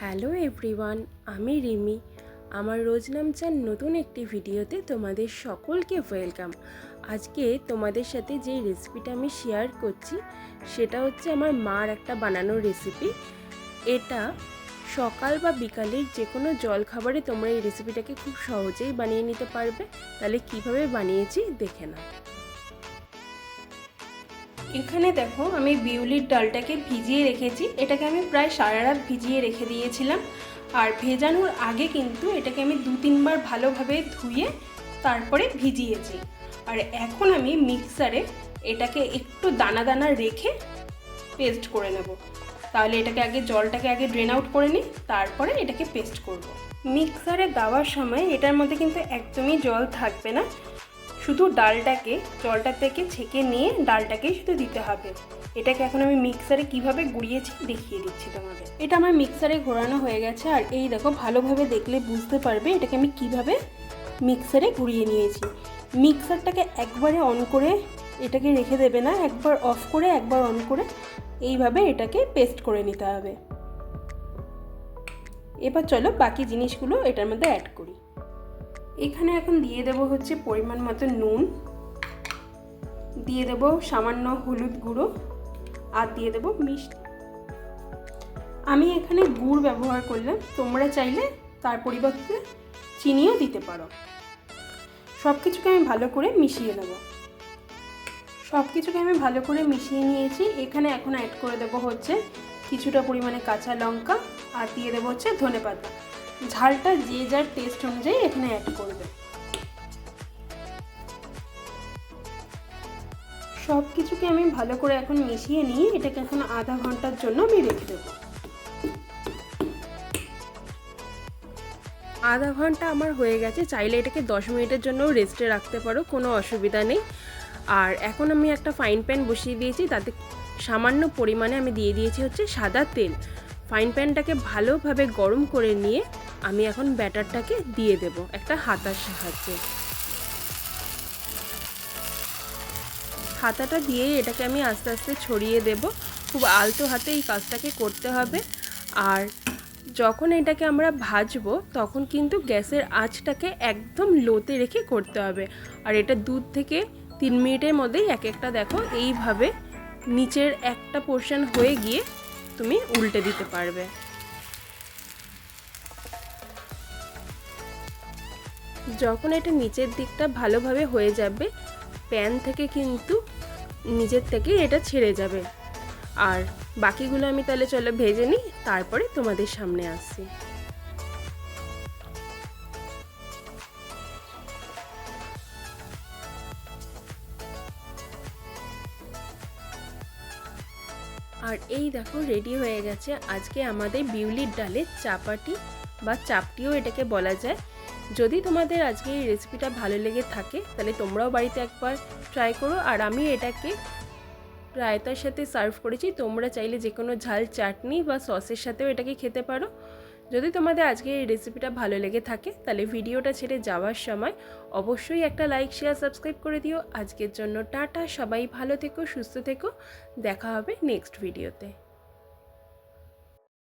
Hello everyone, আমি রিমি। আমার রোজ নামচার নতুন একটি ভিডিওতে তোমাদের সকলকে ওয়েলকাম। আজকে তোমাদের সাথে যে রেসিপিটা আমি শেয়ার করছি, সেটা হচ্ছে আমার মার একটা বানানো রেসিপি। এটা সকাল বা বিকালের যে কোনো জলখাবারে তোমরা এই রেসিপিটাকে খুব সহজেই বানিয়ে নিতে পারবে। তাহলে কীভাবে বানিয়েছি, দেখে নাও। এখানে দেখো আমি বিউলির ডালটাকে ভিজিয়ে রেখেছি। এটাকে আমি প্রায় সারা রাত ভিজিয়ে রেখে দিয়েছিলাম। আর ভেজানোর আগে কিন্তু এটাকে আমি দু তিনবার ভালোভাবে ধুয়ে তারপরে ভিজিয়েছি। আর এখন আমি মিক্সারে এটাকে একটু দানা দানা রেখে পেস্ট করে নেব। তাহলে এটাকে আগে জলটাকে আগে ড্রেন আউট করে নিই, তারপরে এটাকে পেস্ট করব। মিক্সারে দেওয়ার সময় এটার মধ্যে কিন্তু একদমই জল থাকবে না। শুধু ডালটাকে, জলটা থেকে ছেঁকে নিয়ে ডালটাকেই শুধু দিতে হবে। এটাকে এখন আমি মিক্সারে কীভাবে গুঁড়িয়েছি দেখিয়ে দিচ্ছি তোমাদের। এটা আমার মিক্সারে ঘোরানো হয়ে গেছে, আর এই দেখো, ভালোভাবে দেখলে বুঝতে পারবে এটাকে আমি কীভাবে মিক্সারে ঘুরিয়ে নিয়েছি। মিক্সারটাকে একবারে অন করে এটাকে রেখে দেবে না, একবার অফ করে, একবার অন করে এইভাবে এটাকে পেস্ট করে নিতে হবে। এবার চলো বাকি জিনিসগুলো এটার মধ্যে অ্যাড করি। এখানে এখন দিয়ে দেব হচ্ছে পরিমাণ মতো নুন। দিয়ে দেব সামান্য হলুদ গুঁড়ো আর দিয়ে দেব মিষ্টি। আমি এখানে গুড় ব্যবহার করলাম। তোমরা চাইলে তার পরিবর্তে চিনিও দিতে পারো। সব কিছুকে আমি ভালো করে মিশিয়ে নেব। সব কিছুকে আমি ভালো করে মিশিয়ে নিয়েছি। এখানে এখন অ্যাড করে দেবো হচ্ছে কিছুটা পরিমাণে কাঁচা লঙ্কা আর দিয়ে দেবো হচ্ছে ধনে পাতা ঝালটা যে যার টেস্ট অনুযায়ী এখানে অ্যাড করবে। সব কিছুকে আমি ভালো করে এখন মিশিয়ে নিয়ে এটাকে এখন আধা ঘণ্টার জন্য আমি রেখে দেবো। আধা ঘণ্টা আমার হয়ে গেছে, চাইলে এটাকে দশ মিনিটের জন্য রেস্টে রাখতে পারো, কোনো অসুবিধা নেই। আর এখন আমি একটা ফাইন প্যান বসিয়ে দিয়েছি, তাতে সামান্য পরিমাণে আমি দিয়ে দিয়েছি হচ্ছে সাদা তেল। ফাইন প্যানটাকে ভালোভাবে গরম করে নিয়ে আমি এখন ব্যাটারটাকে দিয়ে দেব একটা হাতার সাহায্যে। হাতাটা দিয়ে এটাকে আমি আস্তে আস্তে ছড়িয়ে দেব। খুব আলতো হাতে এই কাজটাকে করতে হবে। আর যখন এটাকে আমরা ভাজবো, তখন কিন্তু গ্যাসের আঁচটাকে একদম লোতে রেখে করতে হবে। আর এটা দুধ থেকে তিন মিনিটের মধ্যেই এক একটা দেখো, এইভাবে নিচের একটা পোর্শন হয়ে গিয়ে তুমি উল্টে দিতে পারবে। যখন এটা নিচের দিকটা ভালোভাবে হয়ে যাবে, প্যান থেকে কিন্তু নিজের থেকে এটা ছেড়ে যাবে। আর বাকিগুলো আমি তাহলে চলো ভেজে নিই, তারপরে তোমাদের সামনে আসছি। আর এই দেখো রেডি হয়ে গেছে। আজকে আমাদের বিউলির ডালের চাপাটি বা চাপটিও এটাকে বলা যায়। যদি তোমাদের আজকে এই রেসিপিটা ভালো লেগে থাকে, তাহলে তোমরাও বাড়িতে একবার ট্রাই করো। আর আমি এটাকে রায়তার সাথে সার্ভ করেছি। তোমরা চাইলে যে কোনো ঝাল, চাটনি বা সসের সাথেও এটাকে খেতে পারো। যদি তোমাদের আজকে এই রেসিপিটা ভালো লেগে থাকে, তাহলে ভিডিওটা ছেড়ে যাওয়ার সময় অবশ্যই একটা লাইক শেয়ার সাবস্ক্রাইব করে দিও। আজকের জন্য টাটা, সবাই ভালো থেকো, সুস্থ থেকো। দেখা হবে নেক্সট ভিডিওতে